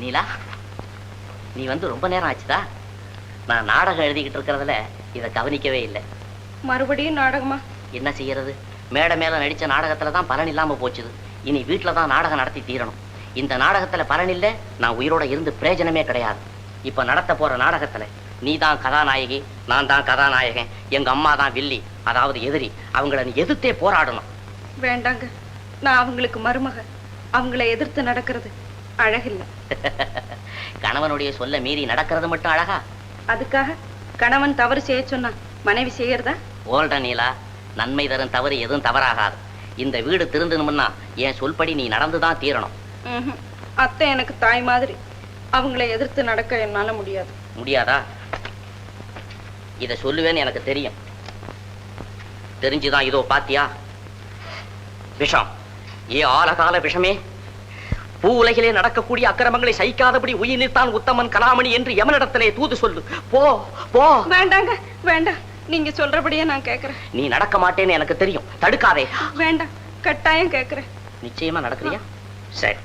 நீலா நீ வந்து ரொம்ப நேரம் ஆச்சுதா நான் நாடகம் எழுதிக்கிட்டு இருக்கிறதுல இதை கவனிக்கவே இல்லை. மறுபடியும் நாடகமா? என்ன செய்யறது? மேடை மேல நடிச்ச நாடகத்துல தான் பலன் இல்லாம போச்சுது. இனி வீட்டில் தான் நாடகம் நடத்தி தீரணும். இந்த நாடகத்துல பலன் இல்ல நான் உயிரோட இருந்து பிரயோஜனமே கிடையாது. இப்ப நடத்த போற நாடகத்துல நீ தான் கதாநாயகி நான் தான் கதாநாயகன் எங்க அம்மா தான் வில்லி அதாவது எதிரி அவங்கள நீ எதிர்த்தே போராடணும். வேண்டாங்க. நான் அவங்களுக்கு மருமக. அவங்கள எதிர்த்து நடக்கிறது அழகில்லை. கணவனுடைய சொல்ல மீறி நடக்கிறது மட்டும் அழகா? அதுக்காக கணவன் தவறு செய்ய சொன்னா மனைவி செய்யறதா? ஓல்ட நீலா. நன்மை தரும் தவறு எதுவும் தவறாகாது. இந்த வீடு திருந்தணும்னா என் சொல்படி நீ நடந்து தான் தீரணும். அத்தை எனக்கு தாய் மாதிரி. அவங்கள எதிர்த்து நடக்க என்னால முடியாது. முடியாதா? இத சொல்லுவேன்னு எனக்கு தெரியும். தெரிஞ்சுதான் இதோ பாத்தியா? விஷம். ஏ ஆலகால விஷமே? பூ உலகிலே நடக்கக்கூடிய அக்கிரமங்களை சகிக்காதபடி உயிர் நிற்தான் உத்தமன் கலாமணி என்று எமனிடத்திலே தூது சொல்லு. போ போ. வேண்டாங்க வேண்டாம். நீங்க சொல்றபடியே நான் கேக்குறேன். நீ நடக்க மாட்டேன்னு எனக்கு தெரியும். தடுக்காதே. வேண்டாம் கட்டாயம் கேக்குறேன். நிச்சயமா நடக்கிறியா? சரி.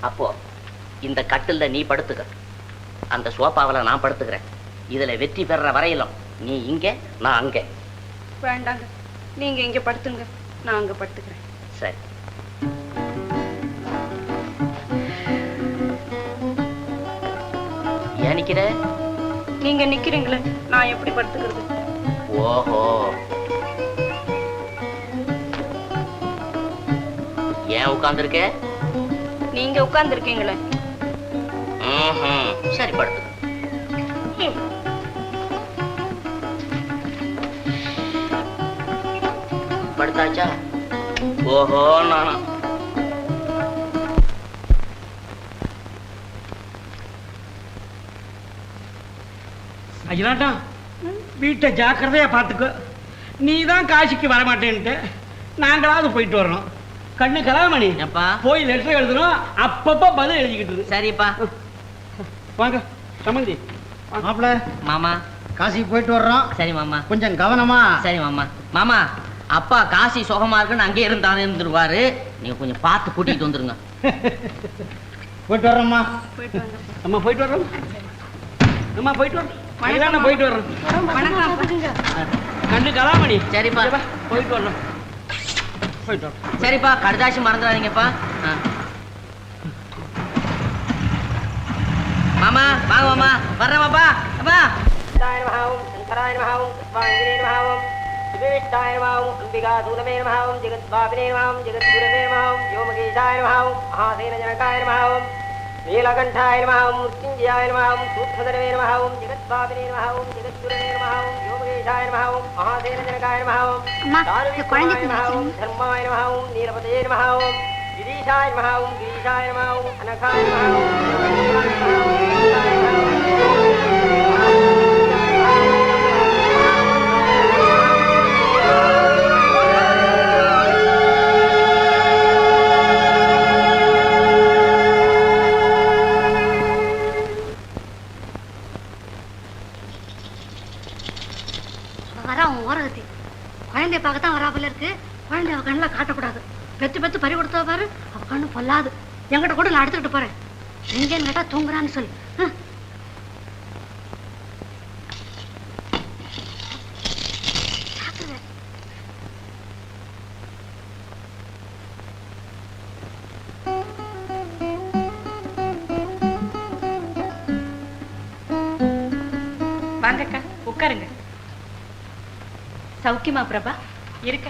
அப்போ இந்த கட்டில்ல நீ படுத்துக்க. அந்த சோபாவுல நான் படுத்துக்கிறேன். இதுல வெற்றி பெற வரையிலும் நீ இங்க நான் அங்க. வேண்டாங்க. நீங்க இங்க படுத்துங்க. நான் அங்க படுத்துக்கிறேன். சரி. நிக்கிற நீங்க நிக்கிறீங்களே நான் எப்படி படுத்துக்கிறது? ஓஹோ. ஏன் உட்கார்ந்திருக்க? நீங்க உட்கார்ந்து இருக்கீங்களே ம்ஹும். சரி படுத்து. படுத்தாச்சா? ஓஹோ நானா. அஜிலாட்டம் வீட்டை ஜாக்கிரதையா பார்த்துக்கோ. நீ தான் காசிக்கு வரமாட்டேன்ட்டு நாங்களாவது போயிட்டு வரணும் கண்ணு கலாமணி எப்பா? போய் லெட்டர் எழுதணும் அப்பப்போ பதில் எழுதிக்கிட்டு. சரிப்பா. வாங்க சமந்தி மாப்பிள. மாமா. காசிக்கு போயிட்டு வர்றோம். சரி மாமா. கொஞ்சம் கவனமா. சரி மாமா. மாமா அப்பா காசி சுகமா இருக்குன்னு அங்கே இருந்தானே இருந்துருவாரு. நீங்க கொஞ்சம் பார்த்து கூட்டிட்டு வந்துருங்க. போயிட்டு வர்றோம்மா. போயிட்டு அம்மா போயிட்டு வர்றோம் அம்மா போயிட்டு வர்றோம். அஜிலாண்ணா போயிட்டு வணக்கம். கண்ணு கலாமணி. சரிப்பா. போயிட்டு வர்றோம் போயிட்டு வர்றோம் சரிப்பா கடுதாசி மறந்துடாதீங்கப்பா. மாமா வாங்க மாமா. வர்றேன் மாப்பா அப்பா நீலகண்டாய நமஹம் முத்யுஞ்சயாய நமஹம் சூக்ஷ்மதரவே நமஹம் ஜெகத்பாபினே நமஹம் ஜெகத்குரவே நமஹம் யோமகேஷாய நமஹம் மகாசேன ஜனகாய நமஹம் அம்மா, இந்த குழந்தைக்கு நமஹம் தர்மாய நமஹம் நீலபதே நமஹம் கிரீஷாய நமஹம் கிரீஷாய நமஹம் அனகாய வர பாரு அவ பொல்லாது. எங்கிட்ட கூட நான் எடுத்துக்கிட்டு போறேன். எங்கேன்னு கேட்டா தூங்குறான்னு சொல்லு. வாங்கக்கா உட்காருங்க. சௌக்கியமா பிரபா? இருக்க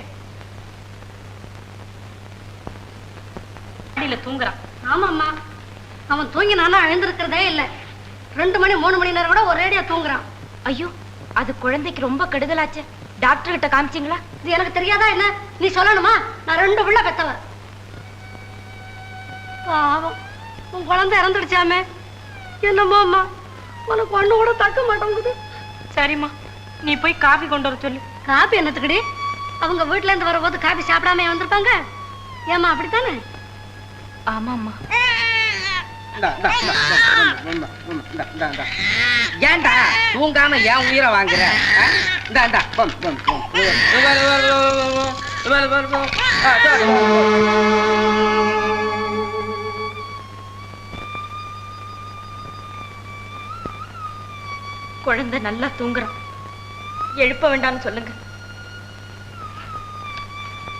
அடியில தூங்குறான். ஆமாம்மா. அவன் தூங்கினானா எழுந்திருக்கிறதே இல்லை. ரெண்டு மணி மூணு மணி நேரம் கூட ஒரேடியா தூங்குறான். ஐயோ அது குழந்தைக்கு ரொம்ப கெடுதலாச்சு. டாக்டர் கிட்ட காமிச்சிங்களா? இது எனக்கு தெரியாதா என்ன? நீ சொல்லணுமா? நான் ரெண்டு பிள்ளை பெத்தவ பாவம். உன் குழந்தை இறந்துடுச்சாமே. என்னமோ அம்மா. உனக்கு ஒண்ணு கூட தக்க மாட்டேங்குது. சரிம்மா. நீ போய் காபி கொண்டு வர சொல்லு. காபி என்னத்துக்குடி? அவங்க வீட்ல இருந்து வரும்போது காபி சாப்பிடாம வந்திருப்பாங்க? ஏமா அப்படித்தானே? ஆமாம்மா. ஏண்டா தூங்காம ஏன் உயிரை வாங்குற? இந்தாண்டா குழந்தை நல்லா தூங்குறான் எழுப்ப வேண்டாம்னு சொல்லுங்க.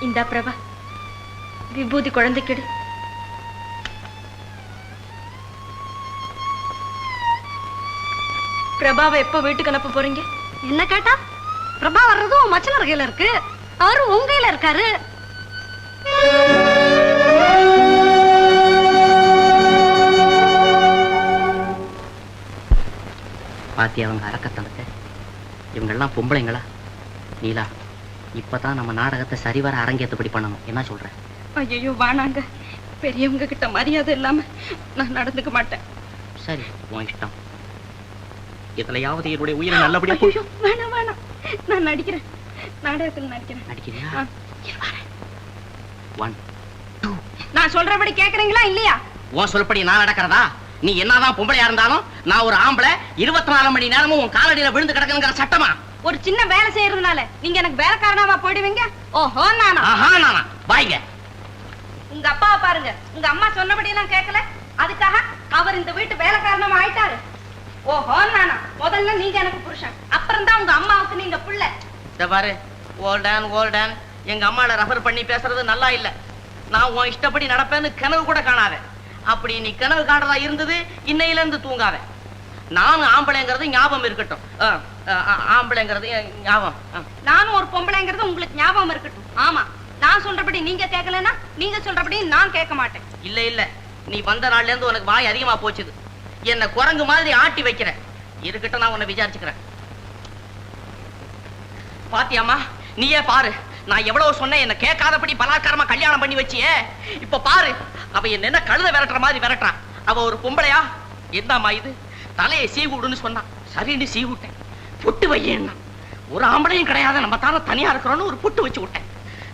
இந்தா பிரபா. விபூதி குழந்தைக்கிடு பிரபாவை எப்போ வீட்டுக்கு அனுப்ப போறீங்க? என்ன கேட்டா? பிரபா வர்றதும் உன் மச்சனர் கையில இருக்கு. அவரு உங்க கையில இருக்காரு. பாத்தி அவங்க அறக்கத்தனத்தை இவங்கெல்லாம் பொம்பளைங்களா? நீலா இப்பதான் நம்ம நாடகத்தை சரிவர அரங்கேற்றபடி பண்ணணும். என்ன சொல்ற? ஐயோ வானாங்க. பெரியவங்க கிட்ட மரியாதை இல்லாம நான் நடந்துக்க மாட்டேன். சரி உன் இஷ்டம். இதுலயாவது என்னுடைய உயிரை நல்லபடியா போய் வேணாம் வேணாம். நான் நடிக்கிறேன். நாடகத்தில் நடிக்கிறேன். நடிக்கிறியா? நான் சொல்றபடி கேக்குறீங்களா இல்லையா? உன் சொல்படி நான் நடக்கிறதா? நீ என்னதான் பொம்பளையா இருந்தாலும் நான் ஒரு ஆம்பளை இருபத்தி நாலு மணி நேரமும் உன் காலடியில விழுந்து கிடக்குங்கிற சட்டமா? ஒரு சின்ன வேலை செய்யறதுனால நீங்க எனக்கு வேலைக்காரனாவா போயிடுவீங்க ஓஹோ நானா? ஆஹா நானா. வாய்ங்க. உங்க அப்பாவை பாருங்க. உங்க அம்மா சொன்னபடி எல்லாம் கேட்கல அதுக்காக அவர் இந்த வீட்டு வேலைக்காரனமா ஆயிட்டாரு. ஓஹோ நானா. முதல்ல நீங்க எனக்கு புருஷன். அப்புறம் தான் உங்க அம்மாவுக்கு நீங்க புள்ள. இந்த பாரு ஓல்டன் ஓல்டன் எங்க அம்மால ரெஃபர் பண்ணி பேசுறது நல்லா இல்ல. நான் உன் இஷ்டப்படி நடப்பேன்னு கனவு கூட காணாத. அப்படி நீ கனவு காணதா இருந்தது இன்னையில இருந்து தூங்காத. நானும் ஆம்பளைங்கிறது ஞாபகம் இருக்கட்டும். ஆம்பளைங்கிறது ஞாபகம். நானும் ஒரு பொம்பளைங்கிறது உங்களுக்கு ஞாபகம் இருக்கட்டும். ஆமா. நான் சொல்றபடி நீங்க கேட்கலன்னா நீங்க சொல்றபடி நான் கேட்க மாட்டேன். இல்ல இல்ல. நீ வந்த நாள்ல இருந்து உனக்கு வாய் அதிகமா போச்சுது. என்ன குரங்கு மாதிரி ஆட்டி வைக்கிற இருக்கட்டும் நான் உன்னை விசாரிச்சுக்கிறேன். பாத்தியாம்மா நீயே பாரு. நான் எவ்வளவு சொன்னேன் என்ன கேட்காதபடி பலாத்காரமா கல்யாணம் பண்ணி வச்சியே. இப்ப பாரு அவ என்ன என்ன கழுத விரட்டுற மாதிரி விரட்டுறான். அவ ஒரு பொம்பளையா? என்னம்மா இது. தலையை சீவுடுன்னு சொன்னான் சரின்னு சீவுட்டேன். புட்டு வையேன்னா. ஒரு ஆம்பளையும் கிடையாது நம்ம தானே தனியா இருக்கிறோம்னு ஒரு புட்டு வச்சு விட்டேன்.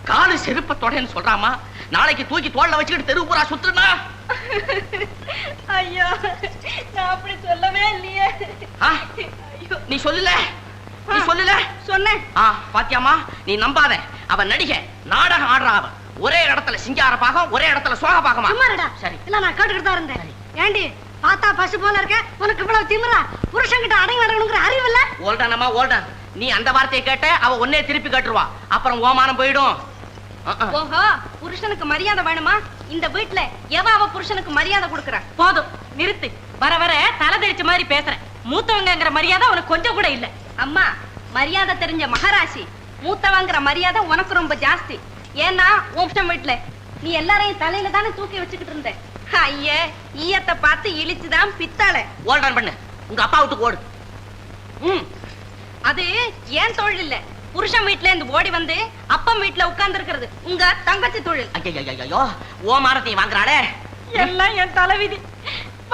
காலு செருப்பத்தோடன்னு சொல்றாமா? நாளைக்கு தூக்கி தோல்ல வச்சுக்கிட்டு தெருவு பூரா சுத்துனா ஐயோ நான் அப்படி சொல்லவே இல்லையே? நீ சொல்லல. நீ சொல்லல. சொன்னேன். ஆ பாத்தியாமா நீ நம்பாத. அவ நடிகை நாடகம் ஆடுறா அவ ஒரே இடத்துல சிங்கார பாகம் ஒரே இடத்துல சோக பாகமா? சும்மாடா சரி. இல்ல நான் கேட்டுக்கிட்டு தான் இருந்தேன். ஏண்டி பார்த்தா பசு போல இருக்க? உனக்கு இவ்வளவு திமிரா? புருஷன்கிட்ட அடங்கி நடக்கணுங்கிற அறிவு இல்ல? ஓல்டானம்மா ஓல்டன். நீ அந்த வார்த்தையை கேட்ட அவ ஒன்னே திருப்பி கேட்டுருவா. அப்புறம் ஓமானம் போயிடும். ஓஹோ புருஷனுக்கு மரியாதை வேணுமா? இந்த வீட்ல எவ அவ புருஷனுக்கு மரியாதை கொடுக்கற? போதும் நிறுத்து. வர வர தலை தெரிச்ச மாதிரி பேசுற மூத்தவங்கங்கிற மரியாதை உனக்கு கொஞ்சம் கூட இல்ல. அம்மா மரியாதை தெரிஞ்ச மகாராசி மூத்தவங்கிற மரியாதை உனக்கு ரொம்ப ஜாஸ்தி. ஏன்னா உன் வீட்டுல நீ எல்லாரையும் தலையில தானே தூக்கி வச்சுக்கிட்டு இருந்த. ஐயே ஈயத்தை பார்த்து இழிச்சுதான் பித்தாளை. ஓல்டான் பண்ணு. உங்க அப்பா விட்டு ஓடு. ம். அது ஏன் தொழில் இல்ல? புருஷன் வீட்ல இருந்து ஓடி வந்து அப்பம் வீட்ல உட்கார்ந்து இருக்கிறது உங்க தங்கச்சி தொழில். ஐயோ ஓமானத்தையும் வாங்குறாளே. எல்லாம் என் தலைவிதி.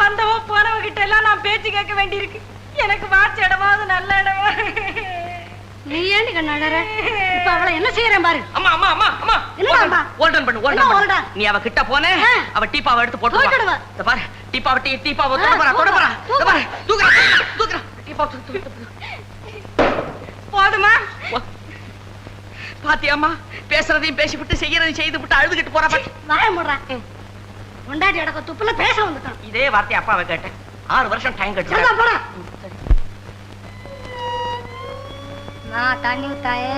வந்தவ போனவ கிட்ட எல்லாம் நான் பேச்சு கேட்க வேண்டியிருக்கு. எனக்கு வாட்சி இடமாவது நல்ல இடமா. நீ ஏண்டி கண்ணாடற இப்ப அவளை என்ன செய்யறேன் பாரு. அம்மா அம்மா அம்மா அம்மா. என்ன அம்மா? ஓல்டன் பண்ணு ஓல்டன் பண்ணு? நீ அவ கிட்ட போனே. அவ டீப்பாவை எடுத்து போட்டு போட்டுடுவா. இந்த பாரு டீப்பாவை டீ டீப்பாவை தொட போறா தொட போறா. இந்த பாரு தூக்குறா. தூக்குறா டீப்பா தூக்கு தூக்கு, தூக்கு போதுமா? போ. பாத்தியாம்மா பேசுறதையும் பேசிவிட்டு செய்யறதையும் செய்து விட்டு அழுதுகிட்டு போறா பாத்தி வாய முடுறேன் கொண்டாடி அடக்க துப்புல பேச வந்துட்டான். இதே வார்த்தை அப்பாவை கேட்டேன். ஆறு வருஷம் டைம் கழிச்சு போடா. நான் தண்ணி ஊத்தாயே.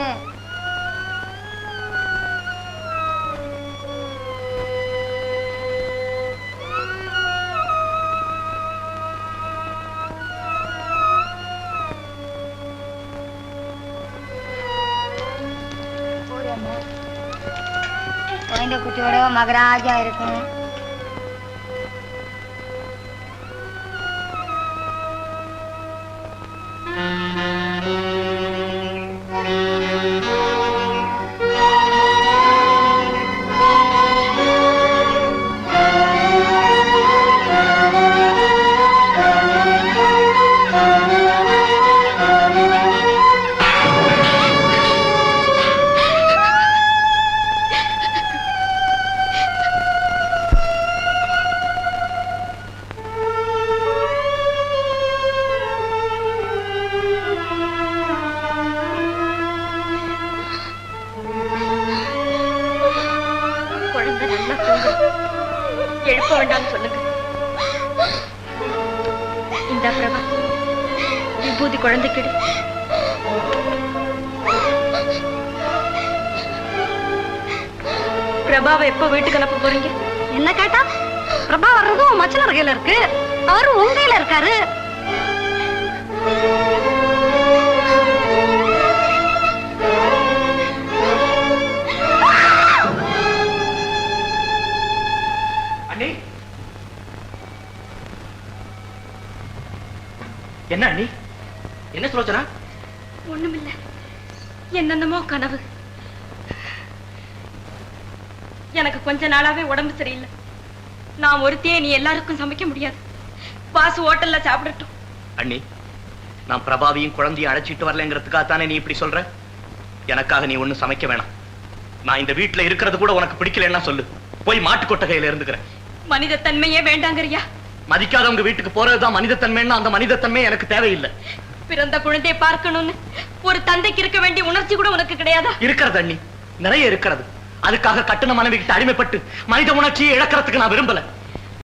അതിന്റെ കുറ്റിയോട് മകരാജ ഇരിക്കുന്നു எழுப்ப வேண்டாம்னு சொல்லுங்க. இந்த பிரபா விபூதி குழந்தைக்கிடு பிரபாவை எப்போ வீட்டுக்கு அனுப்ப போறீங்க? என்ன கேட்டா? பிரபா வர்றதும் மச்சனர் கையில இருக்கு. அவரும் உங்க கையில இருக்காரு. என்ன அண்ணி? என்ன சுலோச்சனா ஒண்ணுமில்ல. என்னென்னமோ கனவு. எனக்கு கொஞ்ச நாளாவே உடம்பு சரியில்லை. நான் ஒருத்தையே நீ எல்லாருக்கும் சமைக்க முடியாது. வாசு ஹோட்டல்ல சாப்பிடட்டும். அண்ணி நான் பிரபாவையும் குழந்தையும் அழைச்சிட்டு வரலங்கிறதுக்காக தானே நீ இப்படி சொல்ற? எனக்காக நீ ஒண்ணும் சமைக்க வேணாம். நான் இந்த வீட்டுல இருக்கிறது கூட உனக்கு பிடிக்கலன்னா சொல்லு. போய் மாட்டு கொட்டகையில இருந்துக்கிறேன். மனித தன்மையே வேண்டாங்கறியா? மதிக்காதவங்க வீட்டுக்கு போறதுதான் மனிதத்தன்மைன்னா அந்த மனிதத்தன்மை எனக்கு தேவையில்லை. பிறந்த குழந்தையை பார்க்கணும்னு ஒரு தந்தைக்கு இருக்க வேண்டிய உணர்ச்சி கூட உனக்கு கிடையாதா? இருக்கிறது அண்ணி. நிறைய இருக்கிறது. அதுக்காக கட்டுன மனைவி கிட்ட அடிமைப்பட்டு மனித உணர்ச்சியை இழக்கிறதுக்கு நான் விரும்பல.